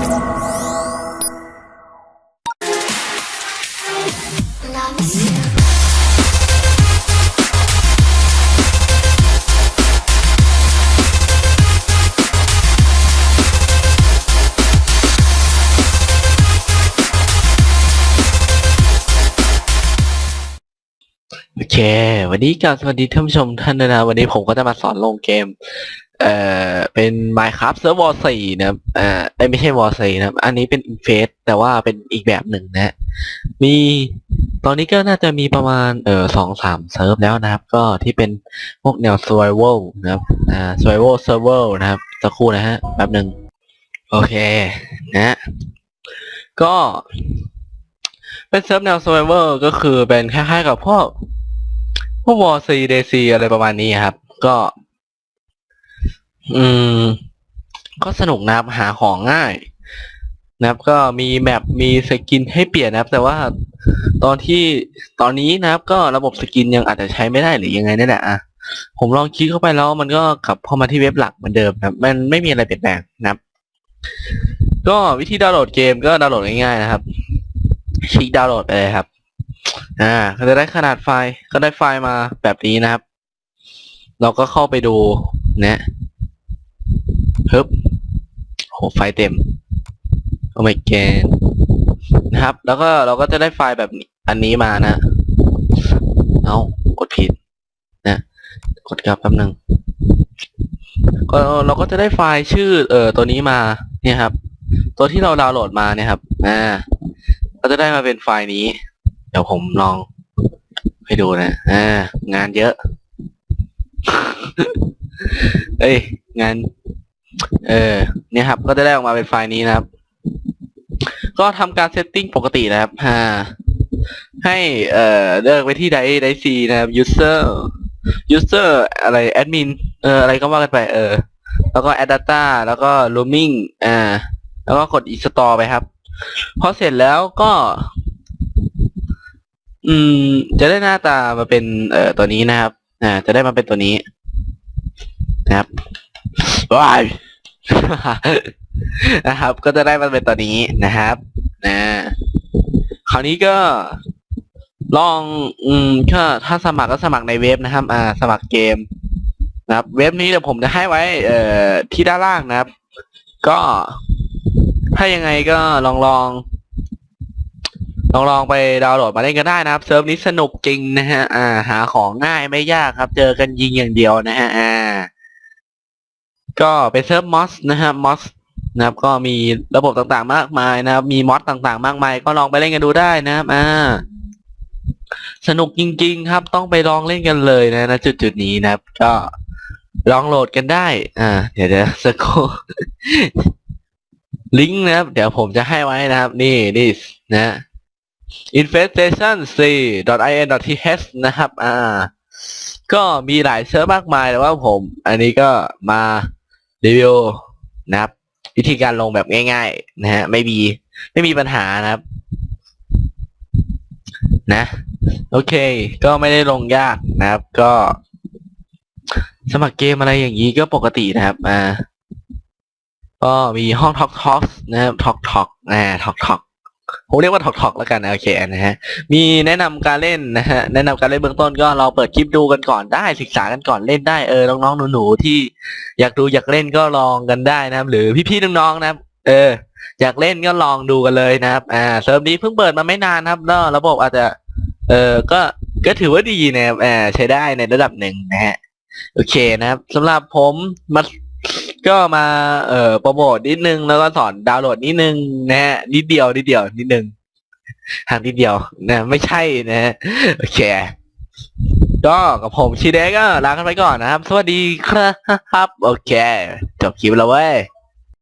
โอเค วันนี้ก็สวัสดีท่านผู้ชมท่านนะวันนี้ผมก็จะมาสอนลงเกม เอ่อเป็น Minecraft Server 4นะครับเอ่อเอ้ยไม่ใช่ War 4นะครับ อันนี้เป็น Infest แต่ว่าเป็นอีกแบบหนึ่งนะมีตอนนี้ก็น่าจะมีประมาณเอ่อสองสามเซิร์ฟแล้วนะครับ ก็ที่เป็นพวกแนว Survival นะครับอ่า Survival Server นะครับสักครู่นะฮะแป๊บหนึ่งโอเคนะก็เป็นเซิร์ฟแนว Survivor ก็คือเป็นคล้ายๆกับพวกพวกวอร์ซีเดซีอะไรประมาณนี้ครับ ก็ อืม ก็สนุกนะครับหาของง่าย นะครับ ก็มีแมปมีสกินให้เปลี่ยนนะครับ แต่ว่าตอนที่ตอนนี้นะครับ ก็ระบบสกินยังอาจจะใช้ไม่ได้หรือยังไงนี่แหละอะผมลองคลิกเข้าไปแล้วมันก็กลับเข้ามาที่เว็บหลักเหมือนเดิมนะครับมันไม่มีอะไรเปลี่ยนแปลงนะครับ ก็วิธีดาวน์โหลดเกมก็ดาวน์โหลดง่ายๆนะครับคลิกดาวน์โหลดไปเลยครับ อ่า ก็จะได้ขนาดไฟล์ก็ได้ไฟล์มาแบบนี้นะครับ เราก็เข้าไปดูนะ ฮึบโหไฟเต็มโอ้ my god นะครับ แล้วก็เราก็จะได้ไฟล์แบบอันนี้มานะ เอากดผิดนะกดกลับแป๊บนึงก็เราก็จะได้ไฟล์ชื่อเอ่อตัวนี้มาเนี่ยครับ ตัวที่เราดาวน์โหลดมาเนี่ยครับอ่าก็จะได้มาเป็นไฟล์นี้ เดี๋ยวผมลองให้ดูนะอ่างานเยอะ เอ้ยงาน เออ เนี่ยครับ ก็จะได้ออกมาเป็นไฟล์นี้นะครับ ก็ทำการเซตติ้งปกตินะครับอ่าให้เอ่อเลือกไปที่ไดไดซีนะครับ user user อะไร admin เอออะไรก็ว่ากันไป เออ แล้วก็ add data แล้วก็ roaming อ่า แล้วก็กด install ไปครับ พอเสร็จแล้วก็ อืม จะได้หน้าตามาเป็น เอ่อ ตัวนี้นะครับ อ่า จะได้มาเป็นตัวนี้นะครับว้าย นะครับ ก็จะได้มาเป็นตัวนี้นะครับ นะ คราวนี้ก็ลอง อืมก็ถ้าสมัครก็สมัครในเว็บนะครับ อ่า สมัครเกม นะครับ เว็บนี้เดี๋ยวผมจะให้ไว้ เอ่อ ที่ด้านล่างนะครับ ก็ ถ้ายังไงก็ลองลองลองลองไปดาวน์โหลดมาเล่นกันได้นะครับ เซิร์ฟนี้สนุกจริงนะฮะ อ่า หาของง่ายไม่ยากครับ เจอกันยิงอย่างเดียวนะฮะ อ่า ก็เป็นเซิร์ฟมอสนะฮะมอสนะครับ ก็มีระบบต่างๆมากมายนะครับ มีมอสต่างๆ มากมาย ก็ลองไปเล่นกันดูได้นะครับ อ่า สนุกจริง ๆ ครับ ต้องไปลองเล่นกันเลยนะณจุดๆนี้นะครับ ก็ลองโหลดกันได้ อ่า เดี๋ยวเดี๋ยวสักครู่ลิงก์นะครับ เดี๋ยวผมจะให้ไว้นะครับ นี่นี่นะ infestation c in th นะครับ อ่า ก็มีหลายเซิร์ฟมากมายแต่ว่าผม อันนี้ก็มา รีวิวนะครับ วิธีการลงแบบง่าย ๆ นะฮะไม่มีไม่มีปัญหานะครับ นะ โอเค ก็ไม่ได้ลงยากนะครับ ก็ สมัครเกมอะไรอย่างนี้ก็ปกตินะครับอ่าก็มีห้องท็อกท็อกนะครับท็อกท็อกอ่าทอกท็อก ผมเรียกว่าทอกทอกแล้วกันโอเคนะฮะมีแนะนำการเล่นนะฮะแนะนำการเล่นเบื้องต้นก็เราเปิดคลิปดูกันก่อนได้ศึกษากันก่อนเล่นได้เออน้องๆหนูๆที่ อยากดูอยากเล่นก็ลองกันได้นะครับ หรือพี่ๆน้องๆนะครับ เออ อยากเล่นก็ลองดูกันเลยนะครับอ่าเซิร์ฟนี้เพิ่งเปิดมาไม่นานครับแล้วระบบอาจจะ เออก็ก็ถือว่าดีนะครับอ่าใช้ได้ในระดับหนึ่งนะฮะโอเคนะครับสำหรับผมมา ก็มาเอ่อโปรโมทนิดนึงแล้วก็สอนดาวน์โหลดนิดนึงนะฮะนิดเดียวนิดเดียวนิดนึงห่างนิดเดียวนะ ไม่ใช่นะฮะโอเคก็กับผมชีเดก็ลากันไปก่อนนะครับ สวัสดีครับ โอเค จบคลิปแล้วเว้ย